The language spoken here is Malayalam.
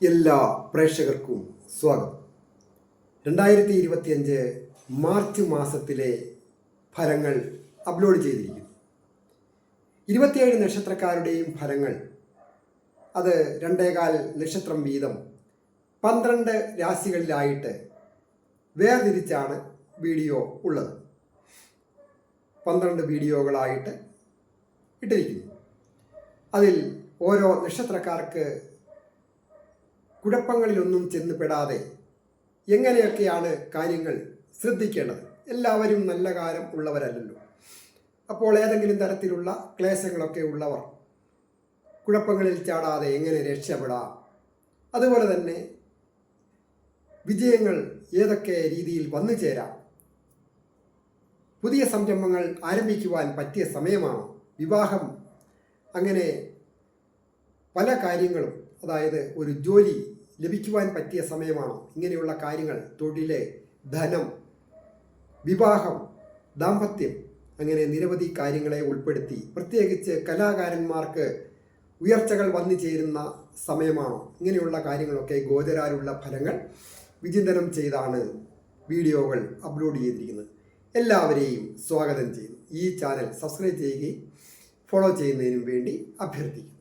എല്ലാ പ്രേക്ഷകർക്കും സ്വാഗതം. രണ്ടായിരത്തി ഇരുപത്തിയഞ്ച് മാർച്ച് മാസത്തിലെ ഫലങ്ങൾ അപ്ലോഡ് ചെയ്തിരിക്കുന്നു. ഇരുപത്തിയേഴ് നക്ഷത്രക്കാരുടെയും ഫലങ്ങൾ അത് രണ്ടേകാൽ നക്ഷത്രം വീതം പന്ത്രണ്ട് രാശികളിലായിട്ട് വേർതിരിച്ചാണ് വീഡിയോ ഉള്ളത്. പന്ത്രണ്ട് വീഡിയോകളായിട്ട് ഇട്ടിരിക്കുന്നു. അതിൽ ഓരോ നക്ഷത്രക്കാർക്ക് കുഴപ്പങ്ങളിലൊന്നും ചെന്ന് പെടാതെ എങ്ങനെയൊക്കെയാണ് കാര്യങ്ങൾ ശ്രദ്ധിക്കേണ്ടത്? എല്ലാവരും നല്ല കാലം ഉള്ളവരല്ലല്ലോ. അപ്പോൾ ഏതെങ്കിലും തരത്തിലുള്ള ക്ലേശങ്ങളൊക്കെ ഉള്ളവർ കുഴപ്പങ്ങളിൽ ചാടാതെ എങ്ങനെ രക്ഷപ്പെടാം? അതുപോലെ തന്നെ വിജയങ്ങൾ ഏതൊക്കെ രീതിയിൽ വന്നു ചേരാം? പുതിയ സംരംഭങ്ങൾ ആരംഭിക്കുവാൻ പറ്റിയ സമയമാണ്? വിവാഹം അങ്ങനെ പല കാര്യങ്ങളും അതായത് ഒരു ജോലി ലഭിക്കുവാൻ പറ്റിയ സമയമാണ്? ഇങ്ങനെയുള്ള കാര്യങ്ങൾ തൊഴിൽ ധനം വിവാഹം ദാമ്പത്യം അങ്ങനെ നിരവധി കാര്യങ്ങളെ ഉൾപ്പെടുത്തി. പ്രത്യേകിച്ച് കലാകാരന്മാർക്ക് ഉയർച്ചകൾ വന്നു ചേരുന്ന സമയമാണ്? ഇങ്ങനെയുള്ള കാര്യങ്ങളൊക്കെ ഗോചരാലുള്ള ഫലങ്ങൾ വിചിന്തനം ചെയ്താണ് വീഡിയോകൾ അപ്ലോഡ് ചെയ്തിരിക്കുന്നത്. എല്ലാവരെയും സ്വാഗതം ചെയ്യുന്നു. ഈ ചാനൽ സബ്സ്ക്രൈബ് ചെയ്യുകയും ഫോളോ ചെയ്യുന്നതിനും വേണ്ടി അഭ്യർത്ഥിക്കുന്നു.